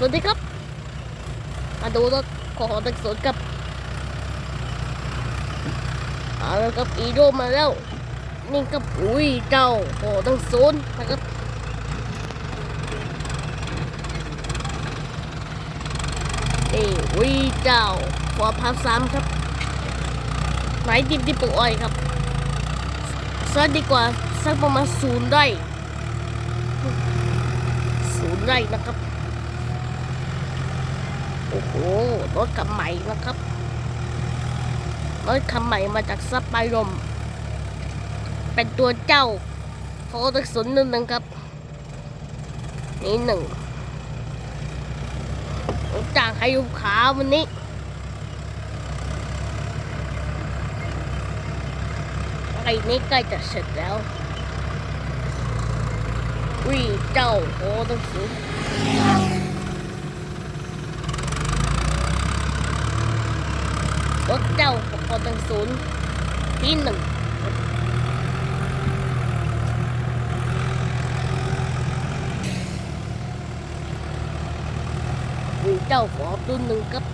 สวัสดีครับ มาดูรถของตึกสนกับเอาละครับอีโดมาแล้ว นี่กับอุ้ยเจ้าโอ้ตั้งศูนย์นะครับนี่อุ้ยเจ้าฟอพับซ้ำครับไหนดิบดิบปลูกอ้อยครับสักดีกว่าสักประมาณศูนย์ไร่ศูนย์ไร่นะครับ โอ้โหรถคันใหม่นะครับรถคันใหม่มาจากซับไบรมเป็นตัวเจ้าโฟตักศูนย์หนึ่งนะครับ นี่หนึ่งจากให้ลูกค้าวันนี้ไอ้นี่ใกล้จะเสร็จแล้ววิเจ้าโฟตักศูนย์ ถเจ้าของพอตังศูนย์ที่หนึ่งเจ้าของรุ่นหนึ่งกับ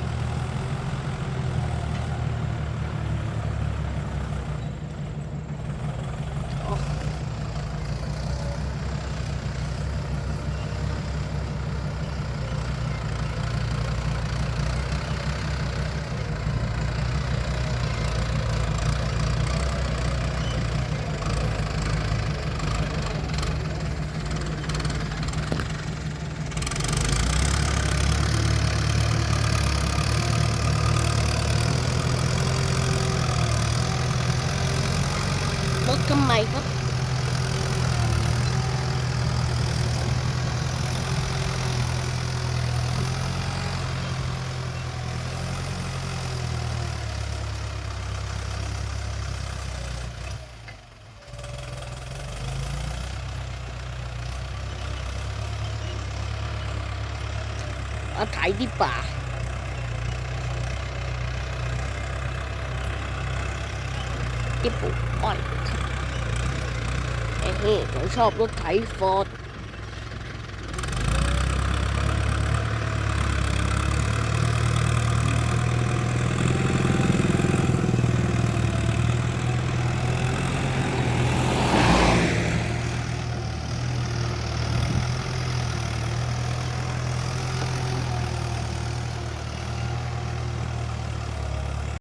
รถคันใหม่ครับเอาถ่ายที่ป่าที่ปลูกอ้เอ้ยผมชอบรถไถฟอร์ด